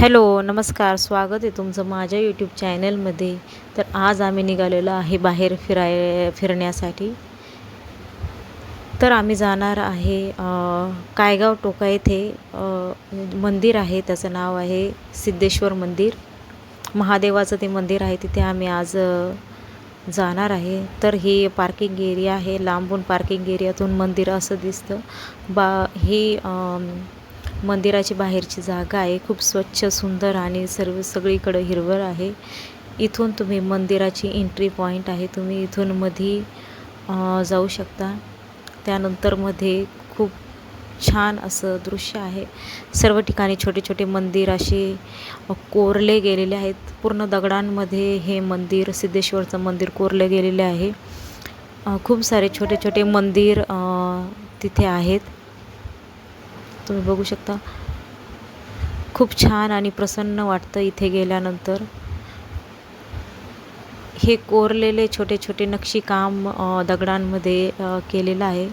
Hello नमस्कार. स्वागत आहे तुमचं माझ्या यूट्यूब चॅनलमध्ये तर आज आम्ही निघालेलो आहे बाहेर फिराय फिरण्यासाठी. तर आम्ही जाणार आहे कायगाव टोका येथे मंदिर आहे. त्याचं नाव आहे सिद्धेश्वर मंदिर. महादेवाचं ते मंदिर आहे तिथे आम्ही आज जाणार आहे. तर ही पार्किंग एरिया आहे. लांबून पार्किंग एरियातून मंदिर असं दिसतं. बा ही मंदिराची बाहेरची जागा आहे. खूप स्वच्छ सुंदर आणि सर्व सगळीकडं हिरवळ आहे. इथून तुम्ही मंदिराची एंट्री पॉईंट आहे. तुम्ही इथून मधी जाऊ शकता. त्यानंतरमध्ये खूप छान असं दृश्य आहे. सर्व ठिकाणी छोटे छोटे मंदिर असे कोरले गेलेले आहेत. पूर्ण दगडांमध्ये हे मंदिर सिद्धेश्वरचं मंदिर कोरले गेलेले आहे. खूप सारे छोटे छोटे मंदिर तिथे आहेत. तुम्ही बघू शकता. खूप छान आणि प्रसन्न वाटतं इथे गेल्यानंतर. हे कोरलेले छोटे छोटे नक्षीकाम दगडांमध्ये केलेलं आहे.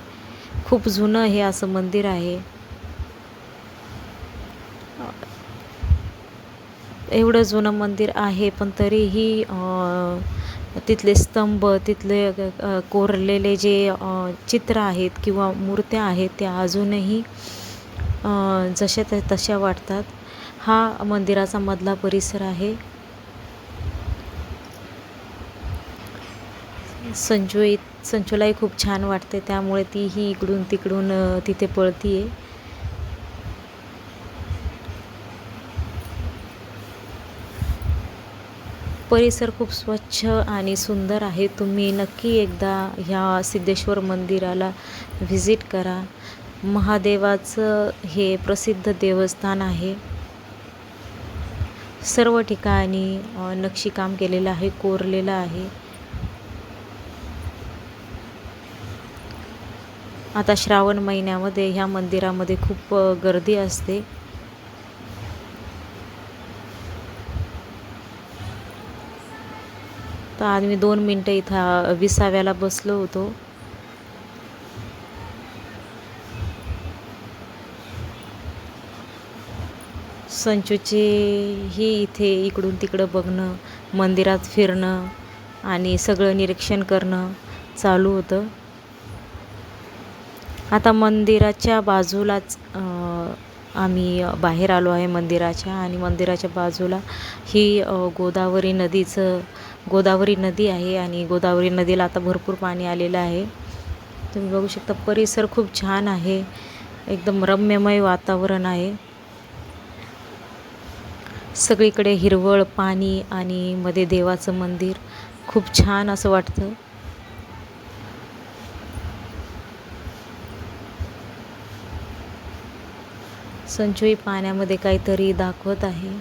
खूप जुनं हे असं मंदिर आहे. एवढं जुनं मंदिर आहे पण तरीही तिथले स्तंभ तिथले कोरलेले जे चित्र आहेत किंवा मूर्त्या आहेत त्या अजूनही जशा त्या तशा वाटतात. हा मंदिराचा मधला परिसर आहे. संजू संजूलाही खूप छान वाटते. त्यामुळे तीही इकडून तिकडून तिथे तिथे पळतीये. परिसर खूप स्वच्छ आणि सुंदर आहे. तुम्ही नक्की एकदा ह्या सिद्धेश्वर मंदिराला व्हिजिट करा. महादेवाचं हे प्रसिद्ध देवस्थान आहे. सर्व ठिकाणी नक्षीकाम केलेलं आहे कोरलेलं आहे. आता श्रावण महिन्यामध्ये ह्या मंदिरामध्ये खूप गर्दी असते. तर आम्ही दोन मिनटं इथं विसाव्याला बसलो होतो. संचूचे ही इथे इकडून तिकडं बघणं मंदिरात फिरणं आणि सगळं निरीक्षण करणं चालू होतं. आता मंदिराच्या बाजूलाच आम्ही बाहेर आलो आहे मंदिराच्या आणि मंदिराच्या बाजूला ही गोदावरी नदीचं गोदावरी नदी आहे आणि गोदावरी नदीला आता भरपूर पाणी आलेलं आहे. तुम्ही बघू शकता परिसर खूप छान आहे. एकदम रम्यमय वातावरण आहे. सगळीकडे हिरवळ पाणी आणि मध्ये देवाचं मंदिर. खूप छान असं वाटतं. संचोई पाण्यामध्ये काहीतरी दाखवत आहे.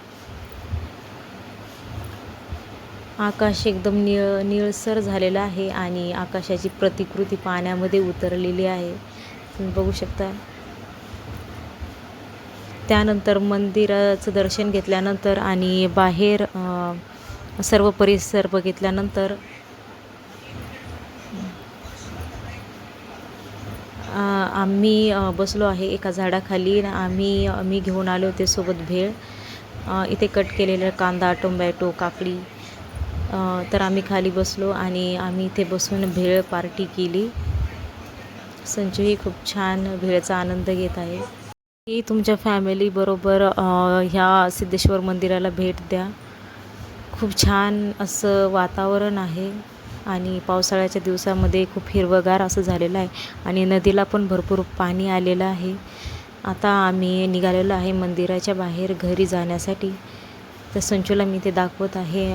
आकाश एकदम निळ निळसर झालेलं आहे आणि आकाशाची प्रतिकृती पाण्यामध्ये उतरलेली आहे. तुम्ही बघू शकता. त्यानंतर मंदिराचं दर्शन घेतल्यानंतर आणि बाहेर सर्व परिसर बघितल्यानंतर आम्ही बसलो आहे एका झाडाखाली. आम्ही मी घेऊन आले होते सोबत भेळ. इथे कट केलेलं कांदा टोमॅटो काकडी. तर आम्ही खाली बसलो आणि आम्ही इथे बसून भेळ पार्टी केली. संजूही खूप छान भेळचा आनंद घेत आहे. की तुमच्या फॅमिलीबरोबर ह्या सिद्धेश्वर मंदिराला भेट द्या. खूप छान असं वातावरण आहे आणि पावसाळ्याच्या दिवसामध्ये खूप हिरवंगार असं झालेलं आहे आणि नदीला पण भरपूर पाणी आलेलं आहे. आता आम्ही निघालेलो आहे मंदिराच्या बाहेर घरी जाण्यासाठी. तर संचूला मी ते दाखवत आहे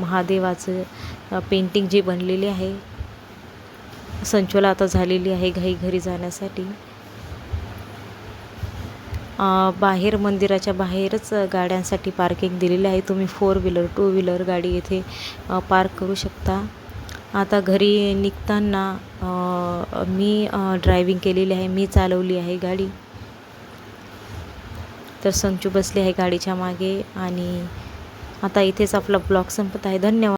महादेवाचं पेंटिंग जी बनलेली आहे. संचूला आता झालेली आहे घाई घरी जाण्यासाठी. बाहेर मंदिराच्या बाहेरच गाड्यांसाठी पार्किंग दिलेली आहे. तुम्ही फोर व्हीलर टू व्हीलर गाडी येथे पार्क करू शकता. आता घरी निघताना मी ड्रायविंग केलेली आहे. मी चालवली आहे गाडी. तर संचू बसली आहे गाडीच्या मागे आणि आता इथेच आपला ब्लॉग संपत आहे. धन्यवाद.